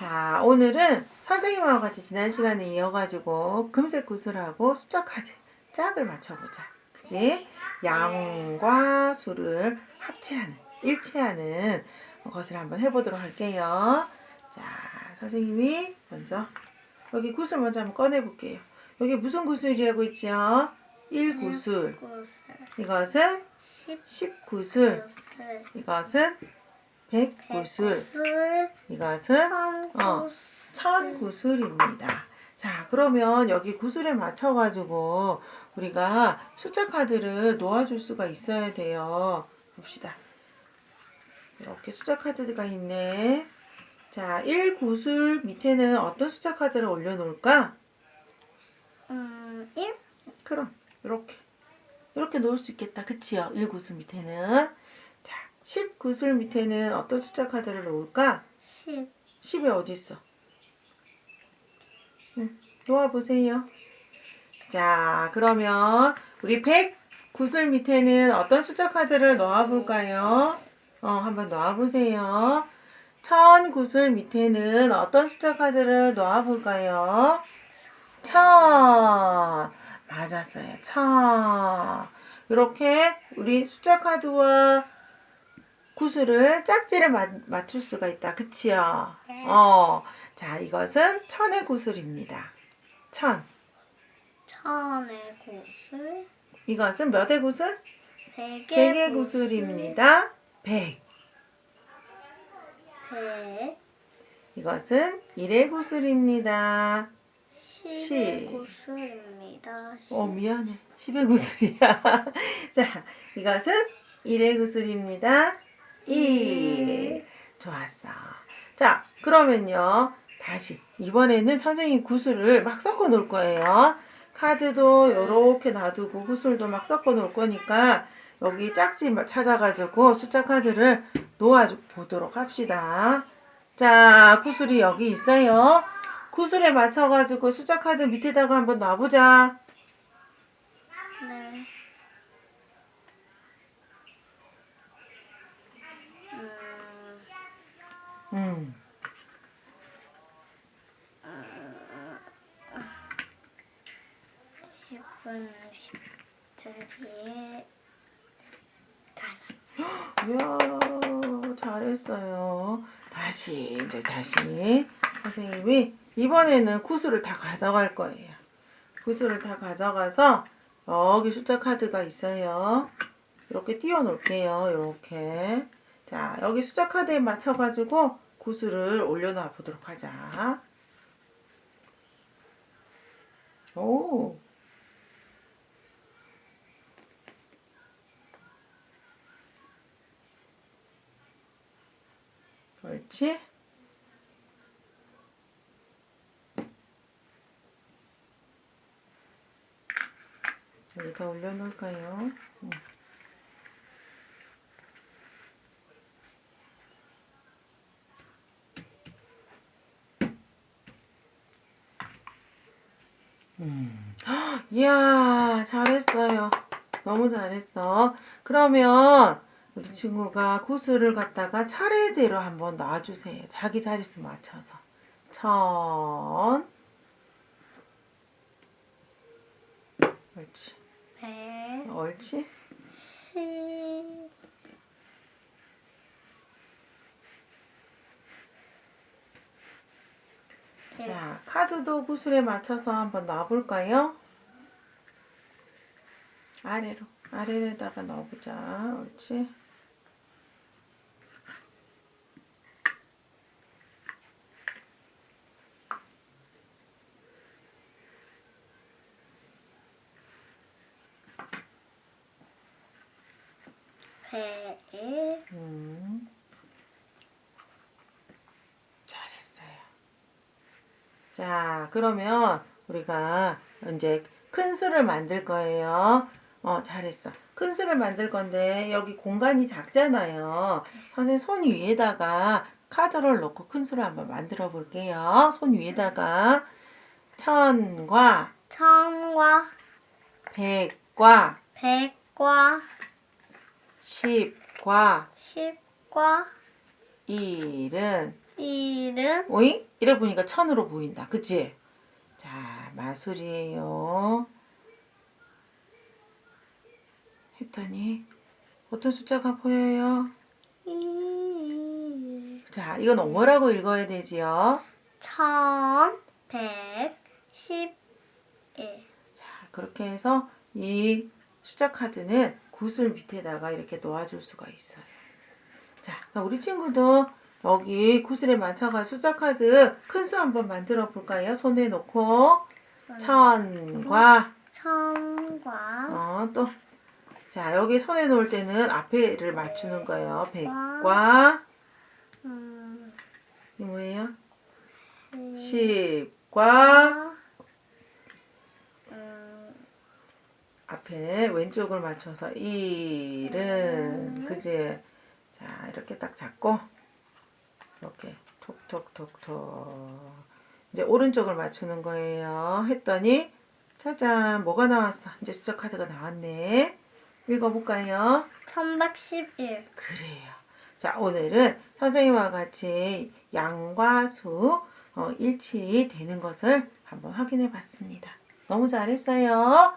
자, 오늘은 선생님하고 같이 지난 시간에 이어가지고 금색 구슬하고 숫자 카드 짝을 맞춰보자. 그지? 양과 수를 합체하는, 일체하는 것을 한번 해보도록 할게요. 자, 선생님이 먼저 여기 구슬 먼저 한번 꺼내 볼게요. 여기 무슨 구슬이라고 있죠? 1구슬. 구슬, 이것은 10 10구슬. 구슬, 이것은 100구슬. 구슬, 이것은 천 어. 구슬, 천 구슬입니다. 자, 그러면 여기 구슬에 맞춰가지고 우리가 숫자 카드를 놓아줄 수가 있어야 돼요. 봅시다. 이렇게 숫자 카드가 있네. 자, 1구슬 밑에는 어떤 숫자 카드를 올려놓을까? 음, 1, 그럼 이렇게 이렇게 놓을 수 있겠다. 그치요? 1구슬 밑에는 자, 10구슬 밑에는 어떤 숫자 카드를 놓을까? 10, 10이 어디 있어? 응, 놓아 보세요. 자, 그러면 우리 100 구슬 밑에는 어떤 숫자 카드를 넣어 볼까요? 어, 한번 넣어 보세요. 1000 구슬 밑에는 어떤 숫자 카드를 넣어 볼까요? 1000. 맞았어요. 1000. 이렇게 우리 숫자 카드와 구슬을 짝지를 맞, 맞출 수가 있다. 그치요? 네. 어. 자, 이것은 천의 구슬입니다. 천. 천의 구슬, 이것은 몇의 구슬? 백의 백의 구슬입니다. 백. 백, 이것은 일의 구슬입니다. 십의 십. 구슬입니다. 십. 어, 미안해. 십의 구슬이야. 자, 이것은 일의 구슬입니다. 이. 좋았어. 자, 그러면요. 다시. 이번에는 선생님 구슬을 막 섞어 놓을 거예요. 카드도 이렇게 놔두고 구슬도 막 섞어 놓을 거니까 여기 짝지 찾아가지고 숫자 카드를 놓아 보도록 합시다. 자, 구슬이 여기 있어요. 구슬에 맞춰가지고 숫자 카드 밑에다가 한번 놔보자. 네. 음, 음. 십은 십자리에 이야, 잘했어요. 다시, 이제 다시. 선생님이 이번에는 구슬을 다 가져갈 거예요. 구슬을 다 가져가서 여기 숫자 카드가 있어요. 이렇게 띄워 놓을게요. 이렇게. 자, 여기 숫자 카드에 맞춰가지고 구슬을 올려놔 보도록 하자. 오. 옳지? 여기다 올려놓을까요? 음. 음. 헉, 이야, 잘했어요. 너무 잘했어. 그러면 우리 친구가 구슬을 갖다가 차례대로 한번 놔주세요. 자기 자릿수 맞춰서. 천. 옳지. 백, 옳지. 십, 자, 카드도 구슬에 맞춰서 한번 놔볼까요? 아래로. 아래에다가 넣어보자. 옳지. 백, 음. 잘했어요. 자, 그러면 우리가 이제 큰 수를 만들 거예요. 어, 잘했어. 큰 수를 만들 건데 여기 공간이 작잖아요. 선생님 손 위에다가 카드를 놓고 큰 수를 한번 만들어 볼게요. 손 위에다가 천과 천과 백과 백과 십과 십과 일은 일은 오잉? 이래 보니까 천으로 보인다. 그치? 자, 마술이에요. 했더니 어떤 숫자가 보여요? 일. 자, 이건 뭐라고 읽어야 되지요? 천백십일. 자, 그렇게 해서 이 숫자 카드는 구슬 밑에다가 이렇게 놓아줄 수가 있어요. 자, 우리 친구도 여기 구슬에 맞춰가 숫자 카드 큰 수 한번 만들어 볼까요? 손에 놓고 천과 천과 어, 또 자, 여기 손에 놓을 때는 앞에를 맞추는 거예요. 백과 음, 이 뭐예요? 십. 십과 음, 앞에 왼쪽을 맞춰서 일은 음. 그지? 자 이렇게 딱 잡고 이렇게 톡톡톡톡 이제 오른쪽을 맞추는 거예요. 했더니 짜잔 뭐가 나왔어? 이제 숫자 카드가 나왔네. 읽어볼까요? 천백십일. 그래요. 자 오늘은 선생님과 같이 양과 수 어, 일치되는 것을 한번 확인해 봤습니다. 너무 잘했어요.